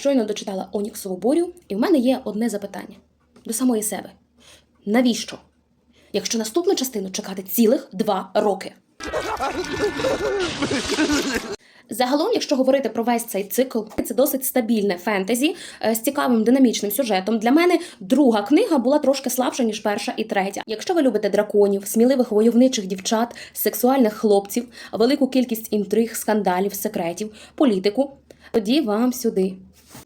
щойно дочитала Оніксову бурю, і в мене є одне запитання до самої себе: навіщо? Якщо наступну частину чекати цілих два роки. Загалом, якщо говорити про весь цей цикл, це досить стабільне фентезі е, з цікавим динамічним сюжетом. Для мене друга книга була трошки слабша, ніж перша і третя. Якщо ви любите драконів, сміливих войовничих дівчат, сексуальних хлопців, велику кількість інтриг, скандалів, секретів, політику, тоді вам сюди.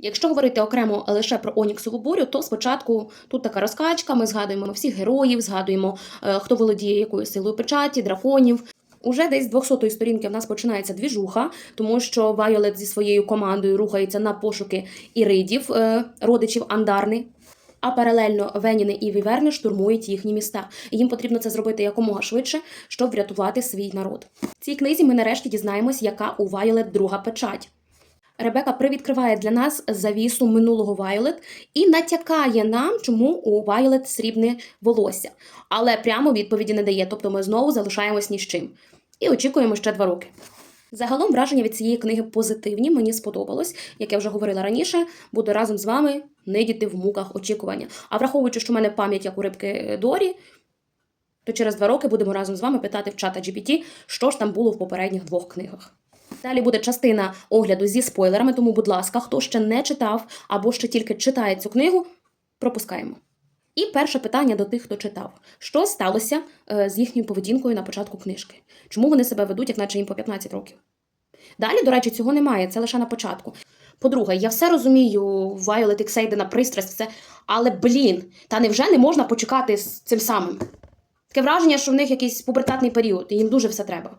Якщо говорити окремо лише про Оніксову бурю, то спочатку тут така розкачка. Ми згадуємо всіх героїв, згадуємо, е, хто володіє якою силою печаті, драконів. Уже десь з 200-ї сторінки в нас починається двіжуха, тому що Вайолет зі своєю командою рухається на пошуки іридів, е, родичів Андарни. А паралельно Веніни і Віверни штурмують їхні міста. Їм потрібно це зробити якомога швидше, щоб врятувати свій народ. В цій книзі ми нарешті дізнаємось, яка у Вайолет друга печать. Ребека привідкриває для нас завісу минулого Вайолет і натякає нам, чому у Вайолет срібне волосся. Але прямо відповіді не дає, тобто ми знову залишаємось ні з чим. І очікуємо ще два роки. Загалом враження від цієї книги позитивні, мені сподобалось. Як я вже говорила раніше, буду разом з вами нидіти в муках очікування. А враховуючи, що в мене пам'ять як у рибки Дорі, то через два роки будемо разом з вами питати в чата GPT, що ж там було в попередніх двох книгах. Далі буде частина огляду зі спойлерами, тому, будь ласка, хто ще не читав або ще тільки читає цю книгу, пропускаємо. І перше питання до тих, хто читав: що сталося е, з їхньою поведінкою на початку книжки? Чому вони себе ведуть, як наче їм по 15 років? Далі, до речі, цього немає, це лише на початку. По-друге, я все розумію, Вайолет і Ксейдена пристрасть, все, але блін, та невже не можна почекати з цим самим? Таке враження, що в них якийсь пубертатний період, і їм дуже все треба.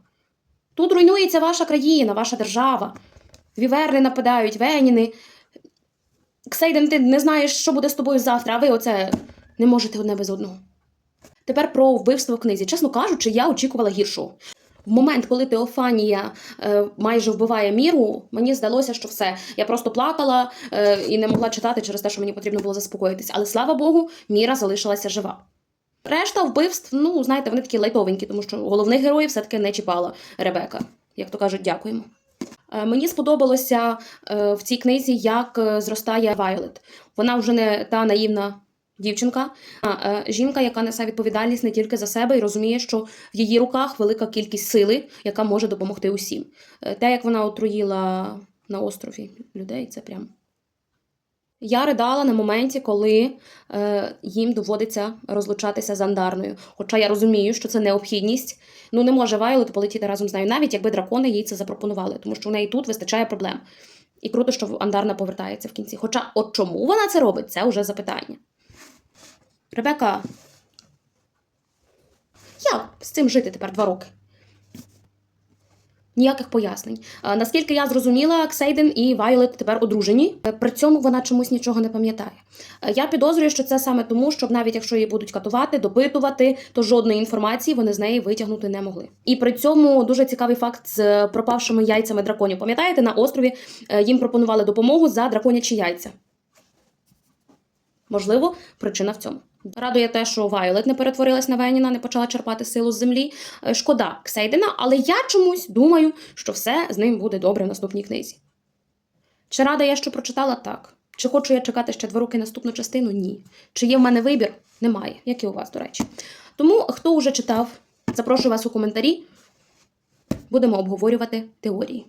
Тут руйнується ваша країна, ваша держава. Віверни нападають, Веніни. Ксейден, ти не знаєш, що буде з тобою завтра, а ви оце не можете одне без одного. Тепер про вбивство в книзі. Чесно кажучи, я очікувала гіршого. В момент, коли Теофанія е, майже вбиває міру, мені здалося, що все. Я просто плакала е, і не могла читати через те, що мені потрібно було заспокоїтися. Але слава Богу, міра залишилася жива. Решта вбивств, ну, знаєте, вони такі лайтовенькі, тому що головних героїв все-таки не чіпала Ребека. Як то кажуть, дякуємо. Е, Мені сподобалося е, в цій книзі, як е, зростає Вайолет. Вона вже не та наївна дівчинка, а жінка, яка несе відповідальність не тільки за себе і розуміє, що в її руках велика кількість сили, яка може допомогти усім. Те, як вона отруїла на острові людей, це прям. Я ридала на моменті, коли е, їм доводиться розлучатися з Андарною. Хоча я розумію, що це необхідність. Ну не може Вайлот полетіти разом з нею, навіть якби дракони їй це запропонували, тому що в неї тут вистачає проблем. І круто, що Андарна повертається в кінці. Хоча, от чому вона це робить, це вже запитання. Ребека, як з цим жити тепер два роки? Ніяких пояснень. Наскільки я зрозуміла, Ксейден і Вайолет тепер одружені. Е, При цьому вона чомусь нічого не пам'ятає. Е, Я підозрюю, що це саме тому, що навіть якщо її будуть катувати, допитувати, то жодної інформації вони з неї витягнути не могли. І при цьому дуже цікавий факт з пропавшими яйцями драконів. Пам'ятаєте, на острові е, їм пропонували допомогу за драконячі яйця. Можливо, причина в цьому. Радує те, що Вайолет не перетворилась на Веніна, не почала черпати силу з землі. Е, Шкода Ксейдена, але я чомусь думаю, що все з ним буде добре в наступній книзі. Чи рада я, що прочитала? Так. Чи хочу я чекати ще два роки наступну частину? Ні. Чи є в мене вибір? Немає, як і у вас, до речі. Тому, хто вже читав, запрошую вас у коментарі. Будемо обговорювати теорії.